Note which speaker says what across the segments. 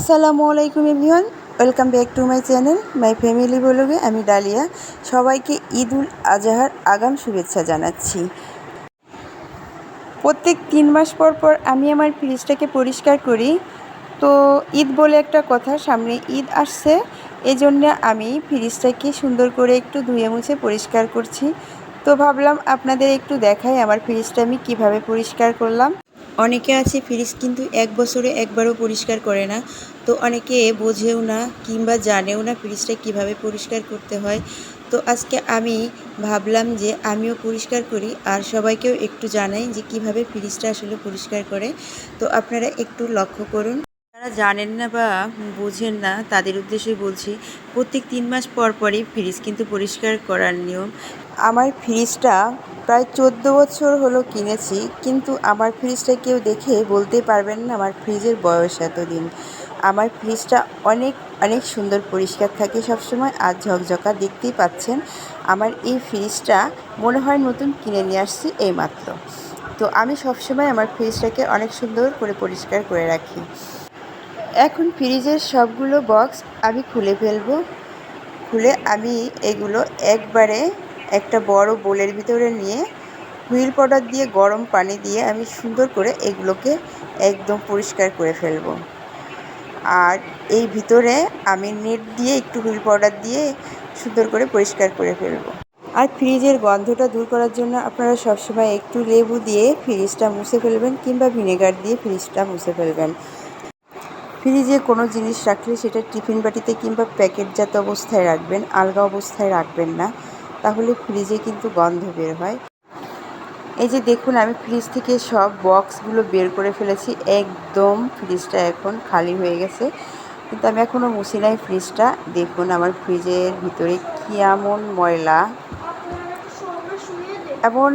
Speaker 1: আসসালামু আলাইকুম everyone, welcome back to my channel, my family বলবে আমি ডালিয়া। সবাইকে ঈদ উল আজহার আগাম শুভেচ্ছা জানাচ্ছি। প্রত্যেক তিন মাস পর পর আমি আমার ফ্রিজটাকে পরিষ্কার করি। তো ঈদ বলে একটা কথা, সামনে ঈদ আসছে এই জন্য আমি ফ্রিজটাকে সুন্দর করে একটু ধুয়ে মুছে পরিষ্কার করছি। তো ভাবলাম আপনাদের একটু দেখাই আমার ফ্রিজটা আমি কীভাবে পরিষ্কার করলাম। অনেকে আছে ফ্রিজ কিন্তু এক বছরে একবারও পরিষ্কার করে না। তো অনেকে বোঝেও না কিংবা জানেও না ফ্রিজটা কীভাবে পরিষ্কার করতে হয়। তো আজকে আমি ভাবলাম যে আমিও পরিষ্কার করি আর সবাইকেও একটু জানাই যে কীভাবে ফ্রিজটা আসলে পরিষ্কার করে। তো আপনারা একটু লক্ষ্য করুন। জানেন না বা বোঝেন না, তাদের উদ্দেশ্যে বলছি, প্রত্যেক তিন মাস পর পরই ফ্রিজ কিন্তু পরিষ্কার করার নিয়ম। আমার ফ্রিজটা প্রায় চোদ্দ বছর হলো কিনেছি, কিন্তু আমার ফ্রিজটা কেউ দেখে বলতে পারবেন না আমার ফ্রিজের বয়স এতদিন। আমার ফ্রিজটা অনেক অনেক সুন্দর পরিষ্কার থাকে সবসময়, আর ঝকঝকা দেখতেই পাচ্ছেন। আমার এই ফ্রিজটা মনে হয় নতুন কিনে নিয়ে আসছি এইমাত্র। তো আমি সবসময় আমার ফ্রিজটাকে অনেক সুন্দর করে পরিষ্কার করে রাখি। এখন ফ্রিজের সবগুলো বক্স আমি খুলে ফেলব। খুলে আমি এগুলো একবারে একটা বড় বোলের ভিতরে নিয়ে হুইল পাউডার দিয়ে গরম পানি দিয়ে আমি সুন্দর করে এগুলোকে একদম পরিষ্কার করে ফেলব। আর এই ভিতরে আমি নেট দিয়ে একটু হুইল পাউডার দিয়ে সুন্দর করে পরিষ্কার করে ফেলব। আর ফ্রিজের গন্ধটা দূর করার জন্য আপনারা সবসময় একটু লেবু দিয়ে ফ্রিজটা মুছে ফেলবেন কিংবা ভিনেগার দিয়ে ফ্রিজটা মুছে ফেলবেন। ফ্রিজে কোনো জিনিস রাখলে সেটা টিফিন বাটিতে কিংবা প্যাকেটজাত অবস্থায় রাখবেন, আলগা অবস্থায় রাখবেন না। তাহলে ফ্রিজে কিন্তু গন্ধ বের হয়। এই যে দেখুন, আমি ফ্রিজ থেকে সব বক্সগুলো বের করে ফেলেছি। একদম ফ্রিজটা এখন খালি হয়ে গেছে। কিন্তু আমি এখনও মুছি নাই ফ্রিজটা। দেখুন, আমার ফ্রিজের ভিতরে কী এমন ময়লা। এমন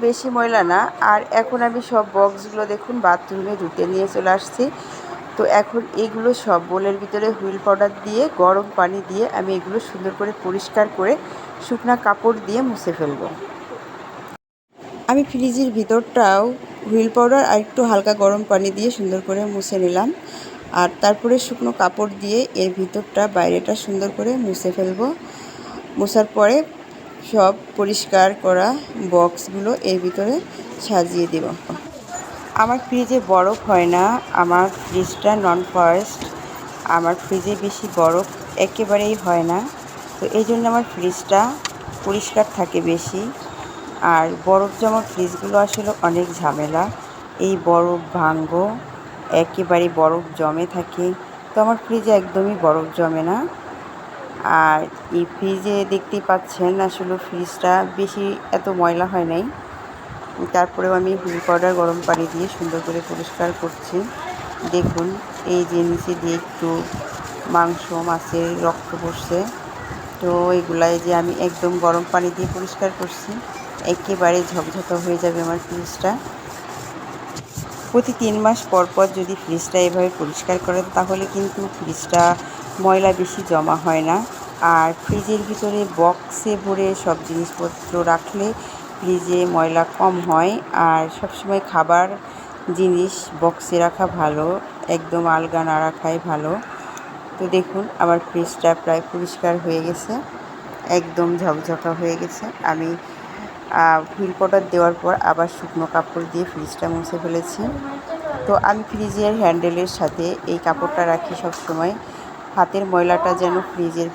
Speaker 1: বেশি ময়লা না। আর এখন আমি সব বক্সগুলো দেখুন, বাথরুমে ধুতে নিয়ে চলে আসছি। তো এখন এগুলো সব বোলের ভিতরে হুইল পাউডার দিয়ে, গরম পানি দিয়ে আমি এগুলো সুন্দর করে পরিষ্কার করে শুকনা কাপড় দিয়ে মুছে ফেলব। আমি ফ্রিজের ভিতরটাও হুইল পাউডার আর একটু হালকা গরম পানি দিয়ে সুন্দর করে মুছে নিলাম। আর তারপরে শুকনো কাপড় দিয়ে এর ভিতরটা, বাইরেটা সুন্দর করে মুছে ফেলব। মোছার পরে সব পরিষ্কার করা বক্সগুলো এর ভিতরে সাজিয়ে দেব। আমার ফ্রিজে বরফ হয় না, আমার ফ্রিজটা নন ফরেস্ট আমার ফ্রিজে বেশি বরফ একেবারেই হয় না। তো এই জন্য আমার ফ্রিজটা পরিষ্কার থাকে বেশি। আর বরফ জমা ফ্রিজগুলো আসলে অনেক ঝামেলা। এই বরফ ভাঙ্গ, একেবারে বরফ জমে থাকে। তো আমার ফ্রিজে একদমই বরফ জমে না। আর এই ফ্রিজে দেখতেই পাচ্ছেন আসলে ফ্রিজটা বেশি এত ময়লা হয় নাই। তারপরেও আমি হুইল পাউডার গরম পানি দিয়ে সুন্দর করে পরিষ্কার করছি। দেখুন, এই যে নিচে দিয়ে একটু মাংস, মাছের রক্ত পড়ছে। তো এইগুলাই যে আমি একদম গরম পানি দিয়ে পরিষ্কার করছি, একেবারে ঝকঝকা হয়ে যাবে আমার ফ্রিজটা। প্রতি তিন মাস পর পর যদি ফ্রিজটা এভাবে পরিষ্কার করেন, তাহলে কিন্তু ফ্রিজটা ময়লা বেশি জমা হয় না। আর ফ্রিজের ভিতরে বক্সে ভরে সব জিনিসপত্র রাখলে ফ্রিজে ময়লা কম হয় আর সবসময় খাবার জিনিস বক্সে রাখা ভালো, একদম আলগা না রাখাই ভালো। তো দেখুন, আমার ফ্রিজটা প্রায় পরিষ্কার হয়ে গেছে, একদম ঝকঝকা হয়ে গেছে। আমি হুইল দেওয়ার পর আবার শুকনো কাপড় দিয়ে ফ্রিজটা মুছে ফেলেছি। তো আমি ফ্রিজের হ্যান্ডেলের সাথে এই কাপড়টা রাখি সব সময় হাতের ময়লাটা যেন ফ্রিজের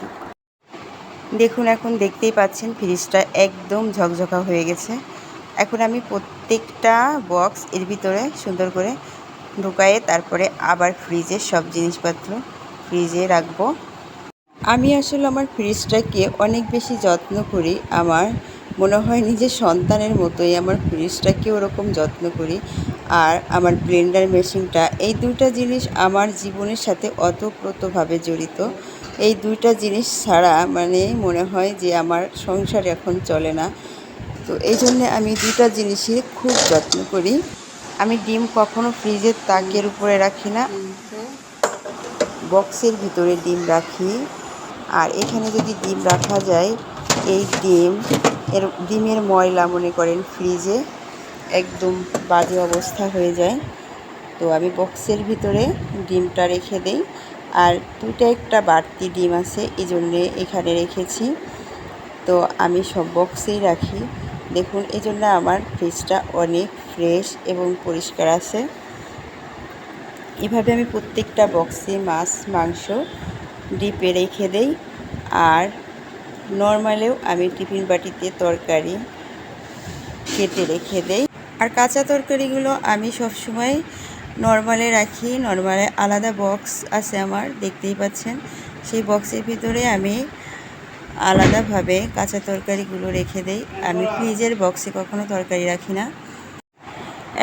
Speaker 1: দেখুন, এখন দেখতেই পাচ্ছেন ফ্রিজটা একদম ঝকঝকা হয়ে গেছে। এখন আমি প্রত্যেকটা বক্স এর ভিতরে সুন্দর করে ঢুকায়ে তারপরে আবার ফ্রিজের সব জিনিসপত্র ফ্রিজে রাখব। আমি আসলে আমার ফ্রিজটাকে অনেক বেশি যত্ন করি। আমার মনে হয় নিজের সন্তানের মতোই আমার ফ্রিজটাকে ওরকম যত্ন করি। আর আমার ব্লেন্ডার মেশিনটা এই দুইটা জিনিস আমার জীবনের সাথে অতপ্রতভাবে জড়িত। এই দুইটা জিনিস ছাড়া মানে মনে হয় যে আমার সংসার এখন চলে না। তো এই জন্যে আমি দুইটা জিনিসই খুব যত্ন করি। আমি ডিম কখনো ফ্রিজের তাকের উপরে রাখি না। বক্সের ভিতরে ডিম রাখি। আর এখানে যদি ডিম রাখা যায়, এই ডিম, এর ডিমের ময়লা মনে করেন ফ্রিজে, একদম বাজে অবস্থা হয়ে যায়। তো আমি বক্সের ভিতরে ডিমটা রেখে দেই। আর দুইটা একটা বাড়তি ডিম আছে, এই জন্যে এখানে রেখেছি। তো আমি সব বক্সেই রাখি। দেখুন, এই জন্য আমার ফ্রিজটা অনেক ফ্রেশ এবং পরিষ্কার আছে। এভাবে আমি প্রত্যেকটা বক্সে মাছ, মাংস ডিপে রেখে দেই। আর নর্মালেও আমি টিফিন বাটিতে তরকারি কেটে রেখে দেই। আর কাঁচা তরকারিগুলো আমি সবসময় নর্মালে রাখি, নর্মালে আলাদা বক্স আছে আমার, দেখতেই পাচ্ছেন। সেই বক্সের ভিতরে আমি আলাদাভাবে কাঁচা তরকারিগুলো রেখে দেই। আমি ফ্রিজের বক্সে কখনো তরকারি রাখি না।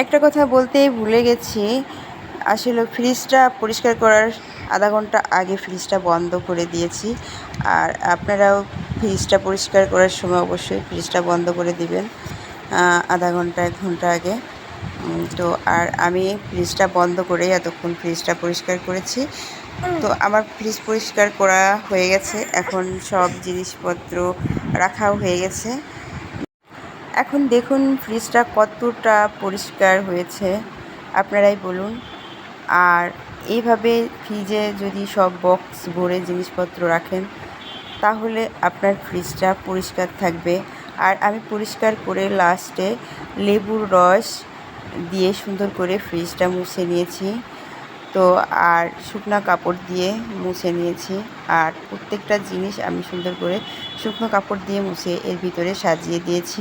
Speaker 1: একটা কথা বলতেই ভুলে গেছি। আসলে ফ্রিজটা পরিষ্কার করার আধা ঘণ্টা আগে ফ্রিজটা বন্ধ করে দিয়েছি। আর আপনারাও ফ্রিজটা পরিষ্কার করার সময় অবশ্যই ফ্রিজটা বন্ধ করে দিবেন আধা ঘণ্টা, এক ঘণ্টা আগে। তো আর আমি ফ্রিজটা বন্ধ করে এতক্ষণ ফ্রিজটা পরিষ্কার করেছি। তো আমার ফ্রিজ পরিষ্কার করা হয়ে গেছে। এখন সব জিনিসপত্র রাখাও হয়ে গেছে। এখন দেখুন ফ্রিজটা কতটা পরিষ্কার হয়েছে। আপনারাই বলুন। আর এইভাবে ফ্রিজে যদি সব বক্স ভরে জিনিসপত্র রাখেন তাহলে আপনার ফ্রিজটা পরিষ্কার থাকবে। আর আমি পরিষ্কার করে লাস্টে লেবুর রস দিয়ে সুন্দর করে ফ্রিজটা মুছে নিয়েছি। তো আর শুকনো কাপড় দিয়ে মুছে নিয়েছি। আর প্রত্যেকটা জিনিস আমি সুন্দর করে শুকনো কাপড় দিয়ে মুছে এর ভিতরে সাজিয়ে দিয়েছি।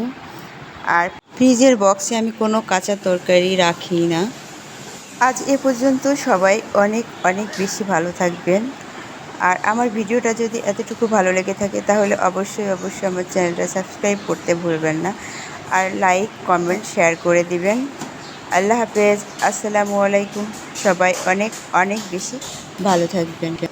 Speaker 1: আর ফ্রিজের বক্সে আমি কোনো কাঁচা তরকারি রাখি না। আজ এ পর্যন্ত সবাই অনেক অনেক বেশি ভালো থাকবেন। আর আমার ভিডিওটা যদি এতটুকু ভালো লেগে থাকে, তাহলে অবশ্যই অবশ্যই আমার চ্যানেলটা সাবস্ক্রাইব করতে ভুলবেন না। আর লাইক কমেন্ট শেয়ার করে দিবেন। আল্লাহ হাফেজ আসসালামু আলাইকুম। সবাই অনেক অনেক বেশি ভালো থাকবেন।